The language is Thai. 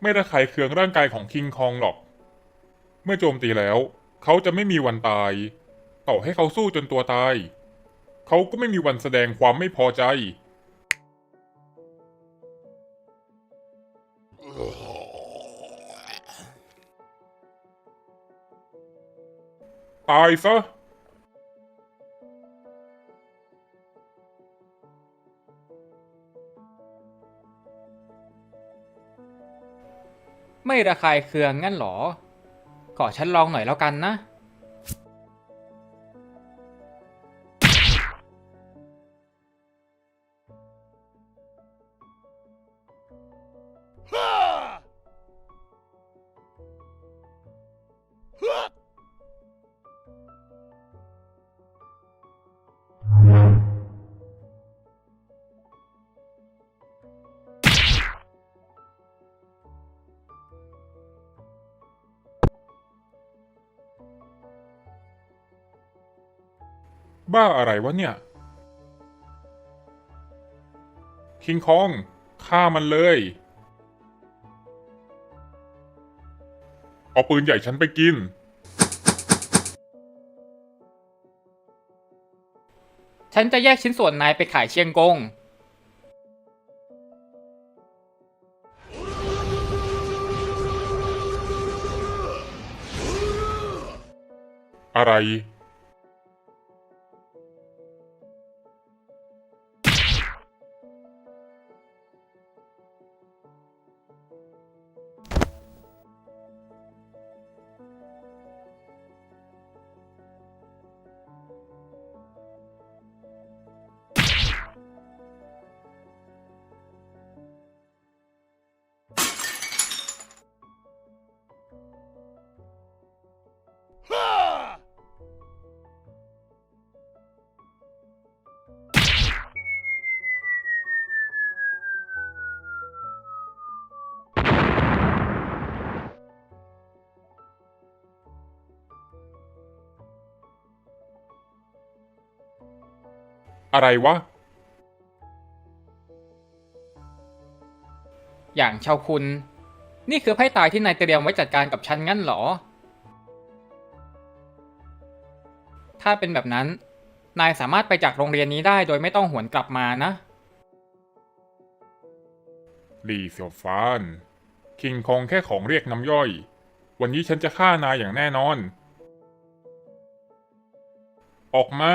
ไม่ระคายเคืองร่างกายของคิงคองหรอก เมื่อโจมตีแล้ว เขาจะไม่มีวันตาย ต่อให้เขาสู้จนตัวตาย เขาก็ไม่มีวันแสดงความไม่พอใจ ตายซะ ไม่ระคายเคืองงั้นหรอ ขอฉันลองหน่อยแล้วกันนะ บ้าอะไรวะเนี่ย คิงคองฆ่ามันเลย เอาปืนใหญ่ฉันไปกิน ฉันจะแยกชิ้นส่วนนายไปขายเชียงกง อะไร อะไรวะ อย่างเชาวคุณ นี่คือไพ่ตายที่นายเตรียมไว้จัดการกับฉันงั้นเหรอ ถ้าเป็นแบบนั้น นายสามารถไปจากโรงเรียนนี้ได้โดยไม่ต้องหวนกลับมานะหลี่เสี่ยวฟาน คิงคองแค่ของเรียกน้ำย่อย วันนี้ฉันจะฆ่านายอย่างแน่นอน ออกมา